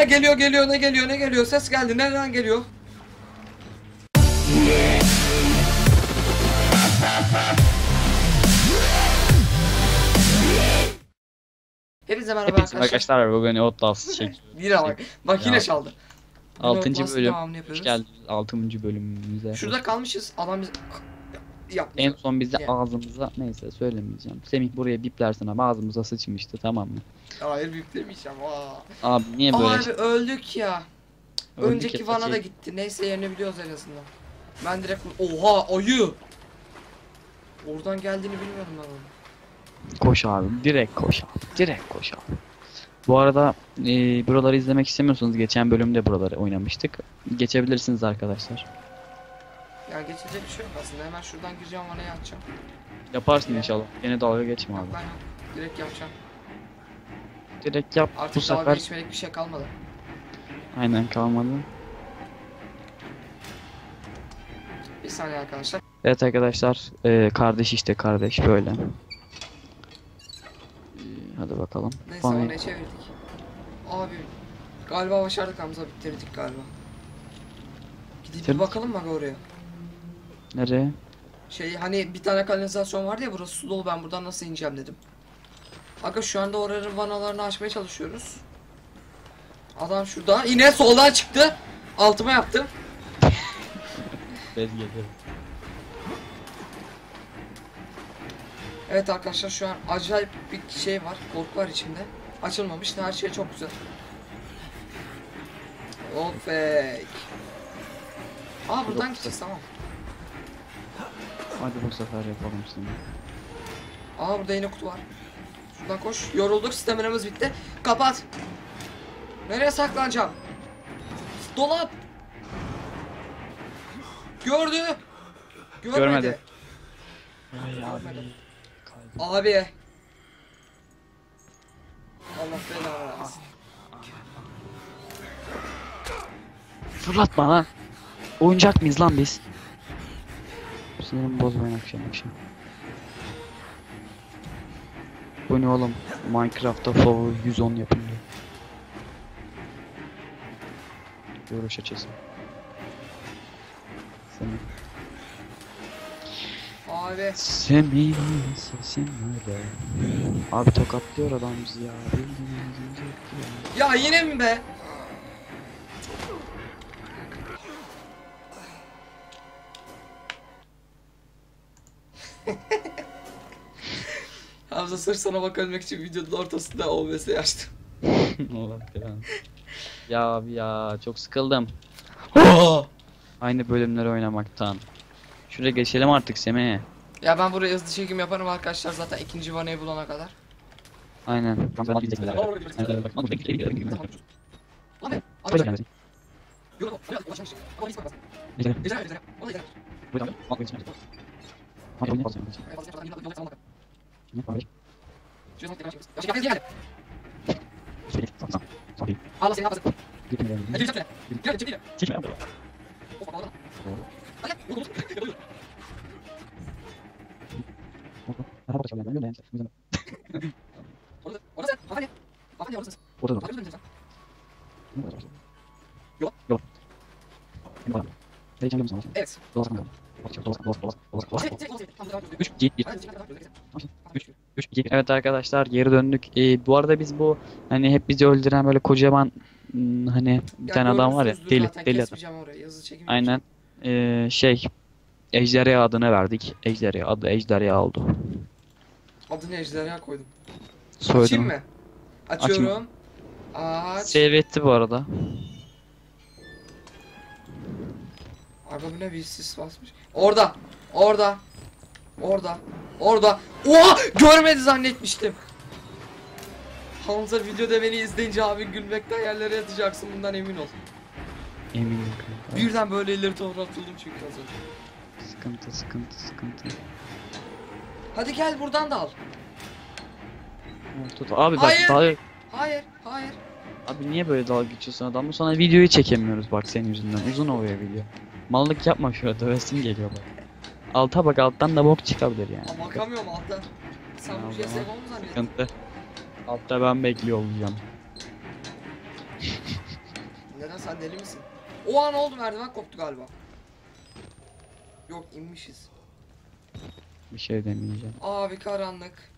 Ana geliyor geliyor ne geliyor ne geliyor ses geldi nereden geliyor? Hepinize merhaba Hepinize arkadaşlar. arkadaşlar bugün Outlast çek. Yine bak. Bak yine çaldı. Bugün 6. Outlast'ın bölüm. devamını Hoş yapıyoruz. geldiniz 6. bölümümüze. Şurada kalmışız. Adam bize yaptı. En son bize Ya. ağzımıza neyse söylemeyeceğim. Semih buraya biplersin ama ağzımıza sıçmıştı tamam mı? Hayır büyük demeyeceğim. Aa. Abi niye böyle Abi öldük ya. Öldük Önceki vana da saçı- gitti. Neyse yerini biliyoruz en azından. Ben direkt oha ayı. Oradan geldiğini bilmiyordum ben onu. Koş abi direkt koş abi direkt koş abi. Bu arada e, buraları izlemek istemiyorsanız geçen bölümde buraları oynamıştık. Geçebilirsiniz arkadaşlar. Yani geçecek bir şey yok aslında. Hemen şuradan gireceğim vanayı açacağım. Yaparsın inşallah. Yine dalga geçme abi. ben yok. Direkt yapacağım. Direkt yap bu Artık dalga sefer geçmelik bir şey kalmadı. aynen kalmadı. Bir saniye arkadaşlar. Evet arkadaşlar e, kardeş işte kardeş böyle. E, hadi bakalım. Neyse Vanayı- vanayı çevirdik. Abi galiba başardık Hamza bitirdik galiba. Gidip bir Bitirdik. bakalım mı aga oraya? Nereye? Şey hani bir tane kanalizasyon vardı ya burası su dolu ben buradan nasıl ineceğim dedim. Aga şu anda oranın vanalarını açmaya çalışıyoruz. Adam şuradan yine soldan çıktı. Altıma yaptım. Bez geliyor. Evet arkadaşlar şu an acayip bir şey var. Korku var içimde. Açılmamış her şey çok güzel. Oh fake. Aa buradan gideceğiz tamam. Hadi bu sefer yapalım seni. Aa burada yine kutu var. Şuradan koş. Yorulduk staminamız bitti. Kapat. Nereye saklanacağım? Dolap. Gördü. Görmedi. Görmedi. Görmedi. Abi. Allah belanı versin. Fırlatma lan. Oyuncak mıyız lan biz? Sinirimi bozmayın akşam akşam. Bu ne oğlum? Minecraft'ta Flow 110 yapın diyor. Görüş açısı. Semih. Abi. Semih sesin nerede? Abi tokatlıyor adam bizi ya. Bildiğiniz gibi ya. Ya yine mi be? Hamza sırf sana bakabilmek için videonun ortasında OBS açtım. Allah belanı. Ya abi ya çok sıkıldım. Aynı bölümleri oynamaktan. Şuraya geçelim artık Semih. ya ben buraya hızlı çekim yaparım arkadaşlar zaten ikinci vanayı bulana kadar. Aynen. Abi, Böyle abi. gelmesin. Yok, biraz ulaşmış. Ama hiç bakmaz. Geçelim. Güzel, güzel. Ona güzel. Böyle devam. Evet, fazla yapmadan yine yolda salmadan. Ne var? Şuraya salmak tekrar çıkıyoruz. Ya, geldi. Şöyle, sağ, sağ, sağ değil. Allah seni yapmasın. Gitme, gel, Ya, gel. çekil, çekil. Gel, çekil. Çekme abi. Of, bağlama. Hadi, vur, vur. Yapıyor. Daha başka bir yerden, o yüzden- Orada, orada sen. Hanımefendi. Hanımefendi, oradasın. Orada dur. Bakıyor musun sen? Yok. Yok. Benim adam. Heyecan görüyor musun? Evet. Dolaşma bakalım. Dolaşma, dolaşma, dolaşma, dolaşma, dolaşma, Çek, dolaşma. çek, çek. Hamza devam ediyor. 3, 2, 1. Hadi, çek, devam ediyor. Üç. 3, 2, Evet arkadaşlar geri döndük. Ee, bu arada biz bu hani hep bizi öldüren böyle kocaman hmm, hani bir tane adam var ya deli deli adam. Aynen. Ee, şey Ejderha adını verdik. Ejderha adı Ejderha oldu. Adını ejderha koydum. Soyadı Açayım mı? Açıyorum. Aç. Save etti bu arada. Abi bu ne bir sis basmış. Orada. Orada. Orada. Orada. Oha! Görmedi zannetmiştim. Hamza videoda beni izleyince abi gülmekten yerlere yatacaksın bundan emin ol. Eminim. Birden böyle elleri toplatıldım çünkü az önce. Sıkıntı sıkıntı sıkıntı. Hadi gel buradan da al. Tut. Abi bak Hayır. Hayır, hayır. Abi niye böyle dalga geçiyorsun adamla? Sonra videoyu çekemiyoruz bak senin yüzünden. Uzun oluyor video. Mallık yapma şurada dövesim geliyor bak. Alta bak alttan da bok çıkabilir yani. Ama bakamıyorum altta. Sen bu şey save zaman olmu zannettin? Sıkıntı. Altta ben bekliyor olacağım. Neden sen deli misin? O an oldu merdiven koptu galiba. Yok inmişiz. Bir şey demeyeceğim. Abi karanlık.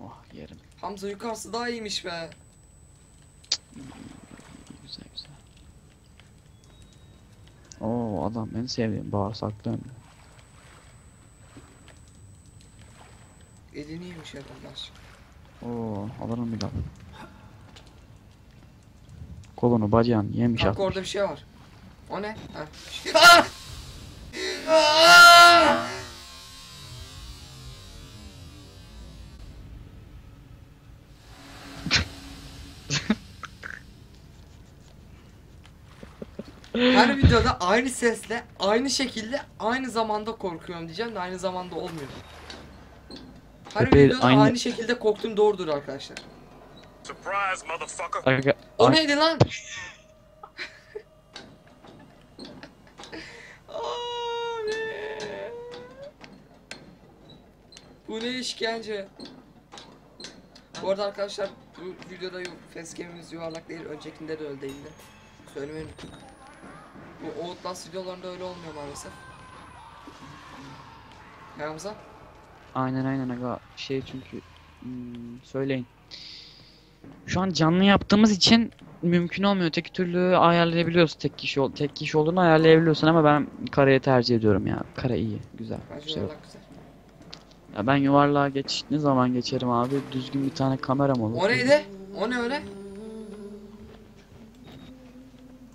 Oh yerim. Hamza yukarısı daha iyiymiş be. Güzel güzel. Oo adam en sevdiğim bağırsaklı önde. Elini yemiş adamlar. Oo alırım bir daha. Kolunu bacağını yemiş Bak atmış. orada bir şey var. O ne? Ha. Her videoda aynı sesle, aynı şekilde, aynı zamanda korkuyorum diyeceğim de aynı zamanda olmuyor. Her Epey videoda aynı- aynı... şekilde korktum doğrudur arkadaşlar. Surprise, motherfucker. Aga, O neydi lan? Bu ne işkence? Bu arada arkadaşlar bu videoda yok facecam'imiz yuvarlak değil öncekinde de öyle değildi. Söylemeyi unuttum. Bu Outlast videolarında öyle olmuyor maalesef. Ya Hamza? Aynen aynen aga şey çünkü hmm, söyleyin. Şu an canlı yaptığımız için mümkün olmuyor. Tek türlü ayarlayabiliyorsun tek kişi ol tek kişi olduğunu ayarlayabiliyorsun ama ben kareyi tercih ediyorum ya. Kare iyi, güzel. Bence şey yuvarlak güzel. Ya ben yuvarlığa geç ne zaman geçerim abi? Düzgün bir tane kameram olur. O neydi? O ne öyle?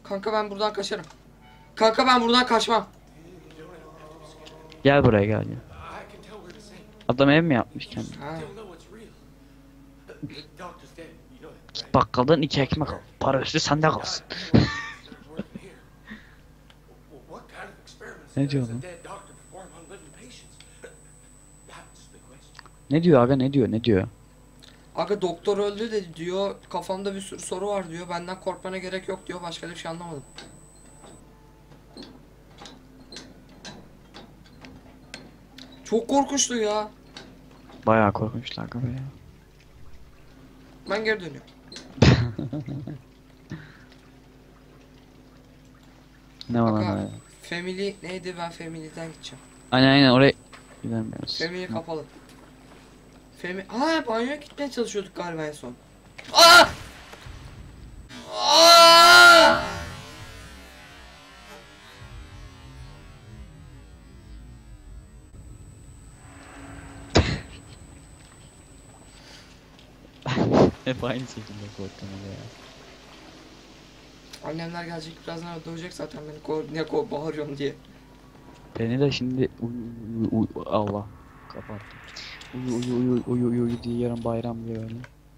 Kanka ben buradan kaçarım. Kanka ben buradan kaçmam. Gel buraya gel ya. Adam ev mi yapmış kendine? Ha. Git bakkaldan iki ekmek al. Para üstü sende kalsın. Ne diyor lan? Ne diyor aga ne diyor ne diyor? Aga doktor öldü de diyor kafamda bir sürü soru var diyor. Benden korkmana gerek yok diyor. Başka bir şey anlamadım. Çok korkunçtu ya. Bayağı korkunçlar be ya. Ben geri dönüyorum. Ne var lan Aga. Family neydi ben Family'den gideceğim. Aynen aynen oraya gidemiyoruz. Family kapalı. Family... Aa banyoya gitmeye çalışıyorduk galiba en son. Aa! Hep aynı şekilde korktum ya. Annemler gelecek birazdan dövecek zaten beni ko ne ko bağırıyorsun diye. Beni de şimdi uy, uy, uy, Allah kapattım. Uyu uyu uyu uyu uyu uyu diye yarın bayram diye böyle.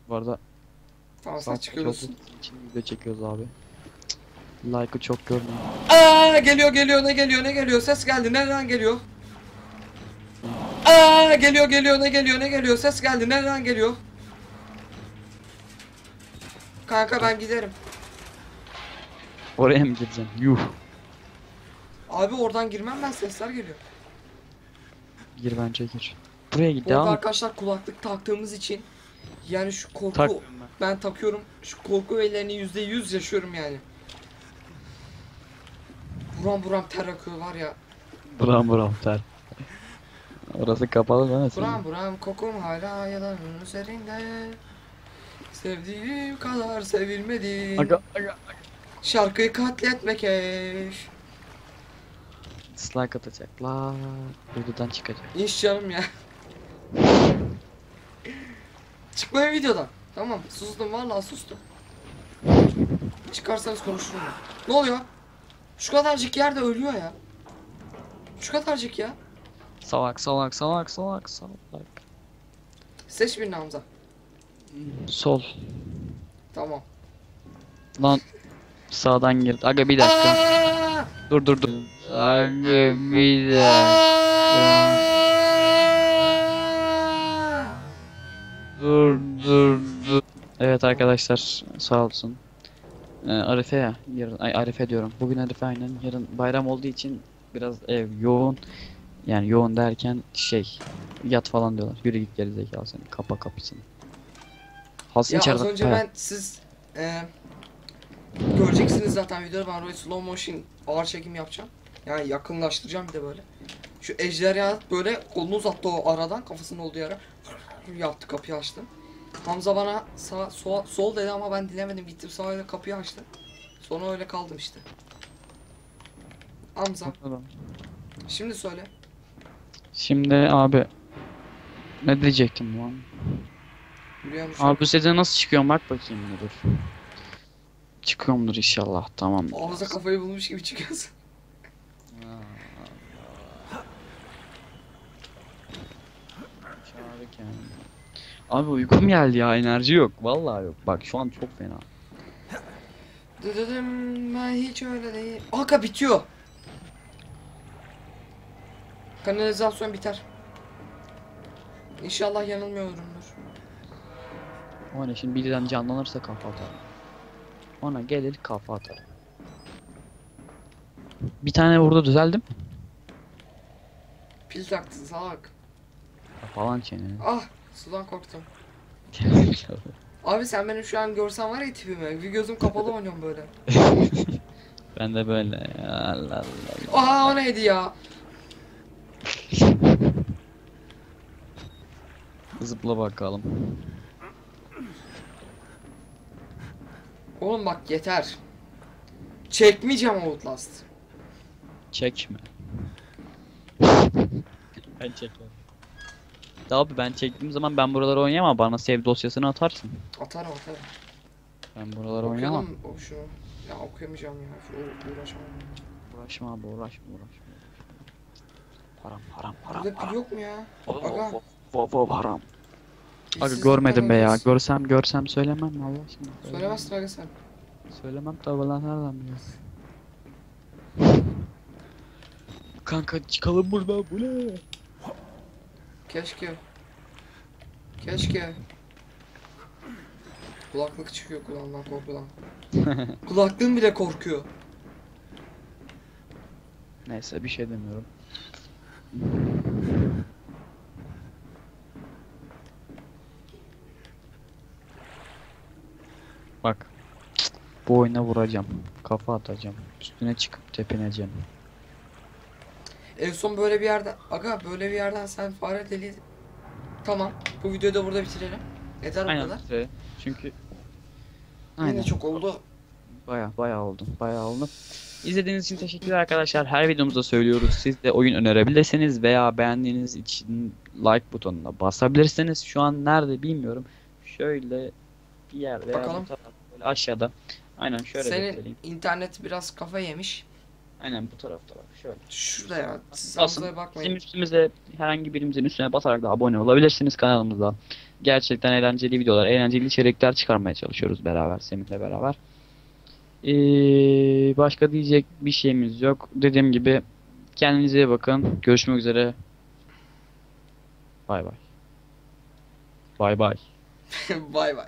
Bu arada Tamam sen çıkıyorsun. için video çekiyoruz abi. Like'ı çok görmüyorum. Aa geliyor geliyor ne geliyor ne geliyor ses geldi nereden geliyor? Aa geliyor geliyor ne geliyor ne geliyor ses geldi nereden geliyor? Kanka ben giderim. Oraya mı gireceğim? Yuh. Abi oradan girmem ben sesler geliyor. Gir bence gir. Buraya git Bu arada devam et. arkadaşlar kulaklık taktığımız için yani şu korku Tak. ben takıyorum şu korku öğelerini yüzde yüz yaşıyorum yani. Buram buram ter akıyor var ya. Buram buram ter. Orası kapalı değil mi? senin? Buram buram kokum hala yalanın üzerinde. Sevdiğim kadar sevilmedim. Aga aga. Şarkıyı katletmek eş. Dislike atacaklar. Videodan çıkacak. İş canım ya. Çıkmayın videodan. Tamam sustum vallahi sustum. Çıkarsanız konuşurum ben. Ne oluyor? Şu kadarcık yerde ölüyor ya. Şu kadarcık ya. Salak salak salak salak salak. Seç birini Hamza. Sol. Tamam. Lan sağdan gir. Aga bir dakika. Aa! Dur dur dur. Aga bir dakika. Dur dur dur. Evet arkadaşlar sağ olsun. Ee, Arife ya yarın ay Arife diyorum. Bugün Arife aynen yarın bayram olduğu için biraz ev yoğun. Yani yoğun derken şey yat falan diyorlar. Yürü git geri zekalı seni. Kapa kapısını. Halsın Ya az içeride. önce Ha, ben siz e, göreceksiniz zaten videoda ben böyle slow motion ağır çekim yapacağım. Yani yakınlaştıracağım bir de böyle. Şu ejderha böyle kolunu uzattı o aradan kafasının olduğu yere. Yaptı kapıyı açtı. Hamza bana sağ sol, sol dedi ama ben dinlemedim gittim sağa ile kapıyı açtı. Sonra öyle kaldım işte. Hamza şimdi söyle. Şimdi abi ne diyecektim lan? Abi bu sete nasıl çıkıyorum bak bakayım bir dur. Çıkıyorumdur inşallah tamam. Hamza kafayı bulmuş gibi çıkıyorsun. Abi uykum geldi ya enerji yok vallahi yok. Bak şu an çok fena. Dıdıdım ben hiç öyle değil. Aka bitiyor. Kanalizasyon biter. İnşallah yanılmıyorumdur. O ne şimdi birden canlanırsa kafa atar. Ona gelir kafa atar. Bir tane burada düzeldim. Pil taktı salak. Falan çeneni. Ah sudan korktum. Abi sen benim şu an görsen var ya tipimi. Bir gözüm kapalı oynuyorum böyle. ben de böyle. ya, Allah Allah. Aha o neydi ya? Zıpla bakalım. Oğlum bak yeter. Çekmeyeceğim Outlast. Çekme. ben çekmem. Abi ben çektiğim zaman ben buraları oynayamam. Bana save dosyasını atarsın. Atarım atarım. Ben buraları oynayamam. O şunu. Ya okuyamayacağım ya. Şu uğraşamam. Uğraşma abi uğraşma uğraşma. Param param param Burada param. pil yok mu ya? Aga. of, of, of, param. Aga görmedim be ya. Görsem görsem söylemem mi Allah aşkına. Söylemezsin aga sen. Söylemem tabi lan nereden biliyorsun? Kanka çıkalım buradan bu ne? Keşke. Keşke. Kulaklık çıkıyor kulağımdan korkudan. Kulaklığım bile korkuyor. Neyse bir şey demiyorum. Bak. Bu oyuna vuracağım. Kafa atacağım. Üstüne çıkıp tepineceğim. En son böyle bir yerden, aga böyle bir yerden sen fare deli... Tamam, bu videoyu da burada bitirelim. Yeter bu Aynen. kadar. işte. Çünkü Yine Aynen. çok oldu. Baya baya oldu. Baya oldu. İzlediğiniz için teşekkürler arkadaşlar. Her videomuzda söylüyoruz. Siz de oyun önerebilirsiniz veya beğendiğiniz için like butonuna basabilirsiniz. Şu an nerede bilmiyorum. Şöyle bir yerde Bakalım. bu böyle aşağıda. Aynen şöyle Senin göstereyim. internet biraz kafa yemiş. Aynen bu tarafta bak şöyle. Şurada ya. Siz. Hamza'ya Bizim bakmayın. üstümüze herhangi birimizin üstüne basarak da abone olabilirsiniz kanalımıza. Gerçekten eğlenceli videolar, eğlenceli içerikler çıkarmaya çalışıyoruz beraber Semih'le beraber. Ee, başka diyecek bir şeyimiz yok. Dediğim gibi kendinize iyi bakın. Görüşmek üzere. Bay bay. Bay bay. Bay bay.